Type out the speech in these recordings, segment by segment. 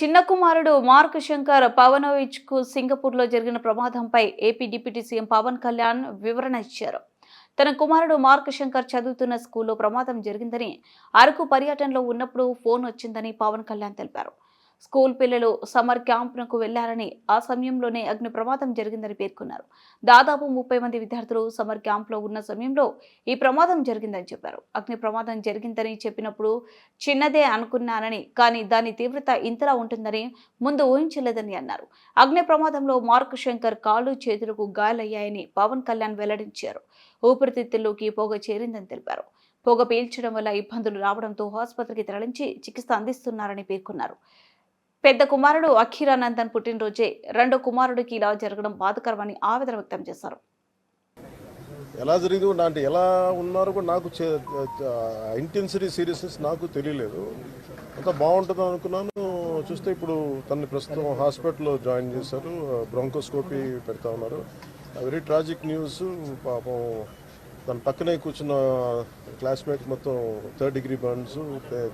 చిన్న కుమారుడు మార్క్ శంకర్ పవనోవిచ్ కు సింగపూర్లో జరిగిన ప్రమాదంపై AP deputy CM Pawan Kalyan వివరణ ఇచ్చారు తన కుమారుడు మార్క్ శంకర్ చదువుతున్న స్కూల్లో ప్రమాదం జరిగిందని అరకు పర్యటనలో ఉన్నప్పుడు ఫోన్ వచ్చిందని పవన్ కళ్యాణ్ తెలిపారు స్కూల్ పిల్లలు సమ్మర్ క్యాంప్నకు వెళ్లారని ఆ సమయంలోనే అగ్ని ప్రమాదం జరిగిందని పేర్కొన్నారు దాదాపు ముప్పై మంది విద్యార్థులు సమ్మర్ క్యాంప్లో ఉన్న సమయంలో ఈ ప్రమాదం జరిగిందని చెప్పారు అగ్ని ప్రమాదం జరిగిందని చెప్పినప్పుడు చిన్నదే అనుకున్నానని కానీ దాని తీవ్రత ఇంతలా ఉంటుందని ముందు ఊహించలేదని అన్నారు అగ్ని ప్రమాదంలో మార్క్ శంకర్ కాళ్ళు చేతులకు గాయాలయ్యాయని పవన్ కళ్యాణ్ వెల్లడించారు ఊపిరితిత్తుల్లోకి పొగ చేరిందని తెలిపారు పొగ పీల్చడం వల్ల ఇబ్బందులు రావడంతో ఆసుపత్రికి తరలించి చికిత్స అందిస్తున్నారని పేర్కొన్నారు పెద్ద కుమారుడు అఖీరానందన్ పుట్టినరోజే రెండో కుమారుడికి ఇలా జరగడం బాధకరమని ఆవేదన వ్యక్తం చేశారు ఎలా జరిగింది కూడా అంటే ఎలా ఉన్నారు కూడా నాకు ఇంటెన్సిటీ సీరియస్నెస్ నాకు తెలియలేదు అంత బాగుంటుంది అనుకున్నాను చూస్తే ఇప్పుడు తనని ప్రస్తుతం హాస్పిటల్లో జాయిన్ చేశారు బ్రాంకోస్కోపీ పెడతా ఉన్నారు వెరీ ట్రాజిక్ న్యూస్ పాపం తన పక్కనే కూర్చున్న క్లాస్మేట్ మొత్తం థర్డ్ డిగ్రీ బర్న్స్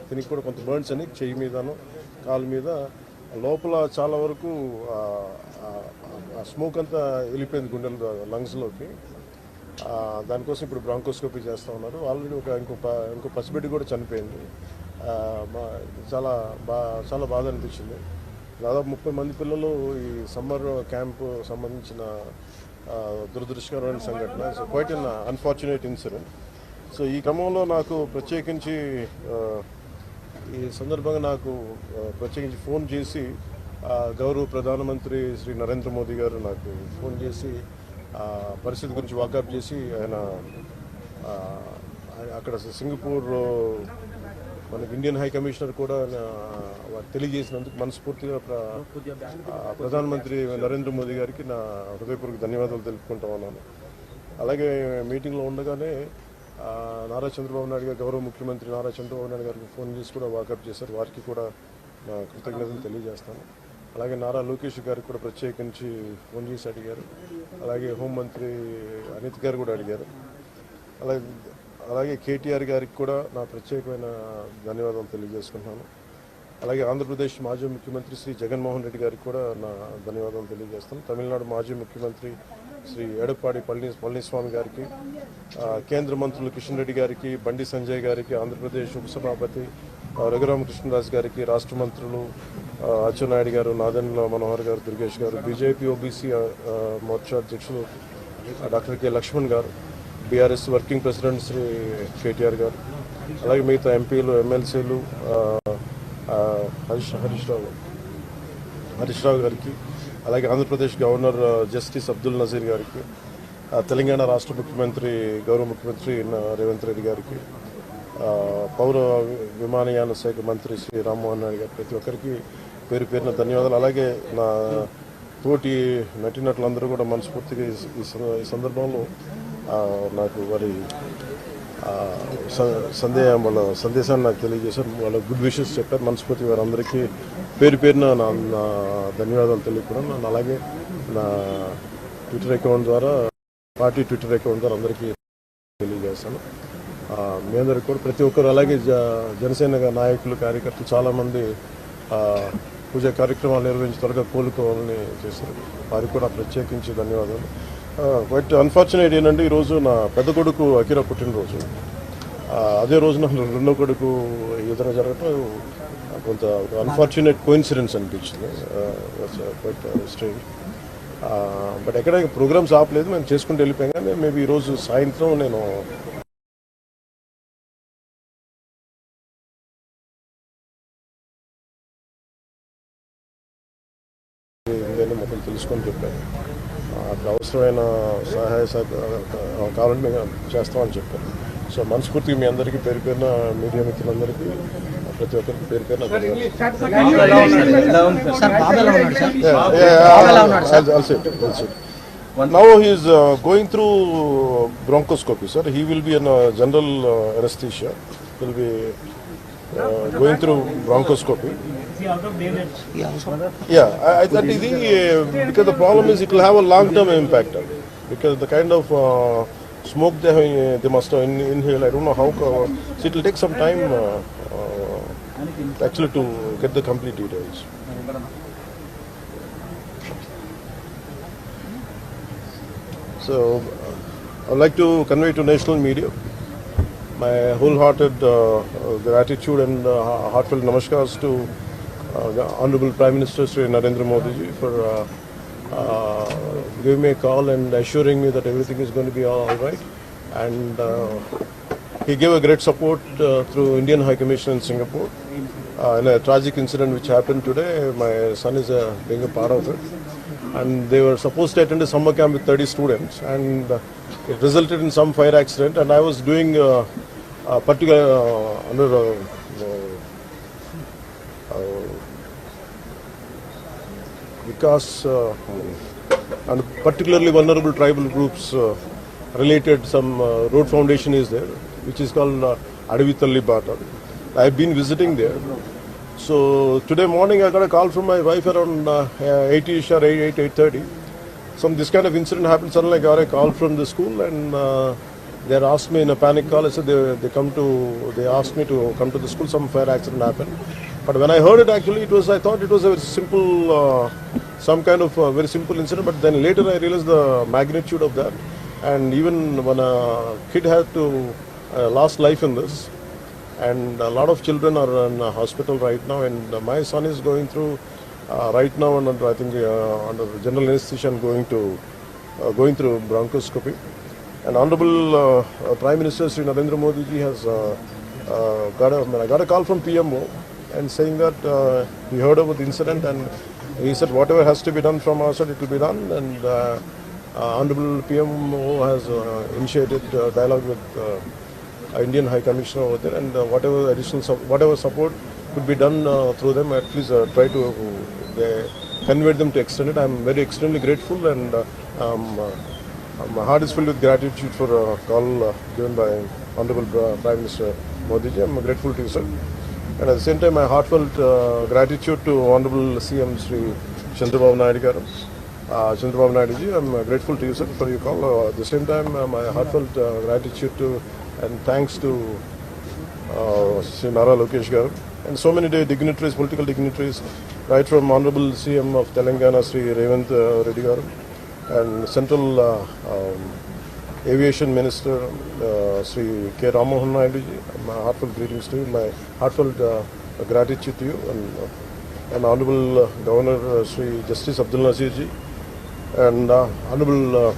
తినికి కూడా కొంత బర్న్స్ అని చెయ్యి మీదను కాలు మీద లోపల చాలా వరకు స్మోక్ అంతా వెళ్ళిపోయింది గుండెల లంగ్స్లోకి దానికోసం ఇప్పుడు బ్రాంకోస్కోపీ చేస్తూ ఉన్నారు ఆల్రెడీ ఒక ఇంకో ఇంకో పసిబిడ్డి కూడా చనిపోయింది చాలా బా చాలా బాధ అనిపించింది దాదాపు ముప్పై మంది పిల్లలు ఈ సమ్మర్ క్యాంప్ సంబంధించిన దురదృష్టకరమైన సంఘటన so quite an unfortunate incident so ఈ క్రమంలో నాకు ప్రత్యేకించి ఈ సందర్భంగా నాకు ప్రత్యేకించి ఫోన్ చేసి గౌరవ ప్రధానమంత్రి శ్రీ నరేంద్ర మోదీ గారు నాకు ఫోన్ చేసి పరిస్థితి గురించి వాకప్ చేసి ఆయన అక్కడ సింగపూర్ మనకి ఇండియన్ హై కమిషనర్ కూడా తెలియజేసినందుకు మనస్ఫూర్తిగా ప్రధానమంత్రి నరేంద్ర మోదీ గారికి నా హృదయపూర్వక ధన్యవాదాలు తెలుపుకుంటా ఉన్నాను అలాగే మీటింగ్లో ఉండగానే నారా చంద్రబాబు నాయుడు గారు గౌరవ ముఖ్యమంత్రి నారా చంద్రబాబు నాయుడు గారికి ఫోన్ చేసి కూడా వాకప్ చేశారు వారికి కూడా నా కృతజ్ఞతలు తెలియజేస్తాను అలాగే నారా లోకేష్ గారికి కూడా ప్రత్యేకించి ఫోన్ చేసి అడిగారు అలాగే హోంమంత్రి అనిత్ గారు కూడా అడిగారు అలాగే అలాగే కేటీఆర్ గారికి కూడా నా ప్రత్యేకమైన ధన్యవాదాలు తెలియజేసుకుంటున్నాను అలాగే ఆంధ్రప్రదేశ్ మాజీ ముఖ్యమంత్రి శ్రీ జగన్మోహన్ రెడ్డి గారికి కూడా నా ధన్యవాదాలు తెలియజేస్తాను తమిళనాడు మాజీ ముఖ్యమంత్రి శ్రీ ఎడప్పాడి పళ్ళి పళనిస్వామి గారికి కేంద్ర మంత్రులు కిషన్ రెడ్డి గారికి బండి సంజయ్ గారికి ఆంధ్రప్రదేశ్ ఉపసభాపతి రఘురామకృష్ణరాజు గారికి రాష్ట్ర మంత్రులు అచ్చెన్నాయుడు గారు నాదెండ్ల మనోహర్ గారు దుర్గేష్ గారు బీజేపీ ఓబీసీ మోర్చా అధ్యక్షులు doctor K Laxman garu BRS working president Shri KTR garu అలాగే మిగతా ఎంపీలు ఎమ్మెల్సీలు హరీష్ హరీష్ రావు హరీష్ రావు గారికి అలాగే ఆంధ్రప్రదేశ్ గవర్నర్ జస్టిస్ అబ్దుల్ నజీర్ గారికి తెలంగాణ రాష్ట్ర ముఖ్యమంత్రి గౌరవ ముఖ్యమంత్రి రేవంత్ రెడ్డి గారికి పౌర విమానయాన శాఖ మంత్రి శ్రీ రామ్మోహన్ నాయుడు గారు ప్రతి ఒక్కరికి పేరు పేరున ధన్యవాదాలు అలాగే నా తోటి నటినట్లందరూ కూడా మనస్ఫూర్తిగా ఈ సందర్భంలో నాకు వారి సందేహం వాళ్ళ సందేశాన్ని నాకు తెలియజేశారు వాళ్ళ గుడ్ విషెస్ చెప్పారు మనస్ఫూర్తి వారందరికీ పేరు పేరున నా ధన్యవాదాలు తెలియకుండా అలాగే నా ట్విట్టర్ అకౌంట్ ద్వారా పార్టీ ట్విట్టర్ అకౌంట్ ద్వారా అందరికీ తెలియజేస్తాను మీ కూడా ప్రతి ఒక్కరు అలాగే జనసేన నాయకులు కార్యకర్తలు చాలామంది పూజా కార్యక్రమాలు నిర్వహించి త్వరగా కోలుకోవాలని చేశారు వారికి కూడా ప్రత్యేకించి ధన్యవాదాలు బట్ అన్ఫార్చునేట్ ఏంటంటే ఈరోజు నా పెద్ద కొడుకు అఖిర పుట్టినరోజు అదే రోజున రెండో కొడుకు ఏదైనా జరగటం కొంత అన్ఫార్చునేట్ కోయిన్సిడెన్స్ అనిపించింది బట్ స్ట్రేంజ్ బట్ ఎక్కడ ప్రోగ్రామ్స్ ఆపలేదు మేము చేసుకుంటూ వెళ్ళిపోయాం కానీ మేబీ ఈరోజు సాయంత్రం నేను తెలుసుకొని చెప్పాను అవసరమైన సహాయ కావాలంటే చేస్తామని చెప్పాను సో మనస్ఫూర్తిగా మీ అందరికీ పేరు పేరున మీడియా మిత్రులందరికీ ప్రతి ఒక్కరికి పేరు పేరున now he's going through bronchoscopy sir he will be an general anaesthesia will be Uh, going through bronchoscopy. Yeah, I, I, that is the, uh, because the problem is it will have a long-term impact because the kind of uh, smoke they, have, uh, they must have in, inhaled, I don't know how, uh, so it will take some time uh, uh, actually to get the complete details. So, I would like to convey to national media my wholehearted uh, uh, gratitude and uh, heartfelt namaskars to uh, Honorable Prime Minister Sri Narendra Modi ji for uh, uh, giving me a call and assuring me that everything is going to be all, all right. And he gave a great support through Indian High Commission in Singapore. in a tragic incident which happened today, my son is being a part of it. And they were supposed to attend a summer camp with 30 students. and it resulted in some fire accident and I was doing uh, uh, particular uh, under uh, because and particularly vulnerable tribal groups related some road foundation is there which is called uh, Adivitalli Bata. I've been visiting there. So today morning I got a call from my wife around 8ish uh, or 8, 8, 8.30. Some this kind of incident happened suddenly I got a call from the school and uh, they asked me in a panic call. I said they, they come to they asked me to come to the school. Some fire accident happened. But when I heard it, actually, it was I thought it was a very simple, uh, some kind of very simple incident. But then later I realized the magnitude of that, and even when a kid had to uh, lost life in this, and a lot of children are in hospital right now. And my son is going through uh, right now, and I think uh, under general anesthesia, and going to uh, going through bronchoscopy. And Honorable uh, uh, Prime Minister Sri Narendra Modi ji has uh, got a, I got a call from PMO and saying that he heard about the incident and he said whatever has to be done from our side, it will be done. And uh, uh, Honorable PMO has uh, initiated dialogue with Indian High Commissioner over there, and whatever additional, su whatever support could be done through them, at least try to uh, convey them to extend it. I'm very extremely grateful and. Um, my heart is filled with gratitude for a call uh, given by Honorable Prime Minister Modi ji. I'm grateful to you, sir. And at the same time, my heartfelt uh, gratitude to Honorable CM Sri Chandrababu Naidu garu. Uh, Chandrababu Naidu ji, I'm uh, grateful to you, sir, for your call. Uh, at the same time, uh, my heartfelt uh, gratitude to and thanks to uh, Sri Nara Lokesh garu and so many dignitaries, political dignitaries, right from Honorable CM of Telangana, Sri Revant uh, Reddy garu and Central uh, um, Aviation Minister uh, Sri K. Ramamohan Naidu ji, my heartfelt greetings to you, my heartfelt uh, gratitude to you, and Honorable Governor Sri Justice Abdul Nazir ji, and Honorable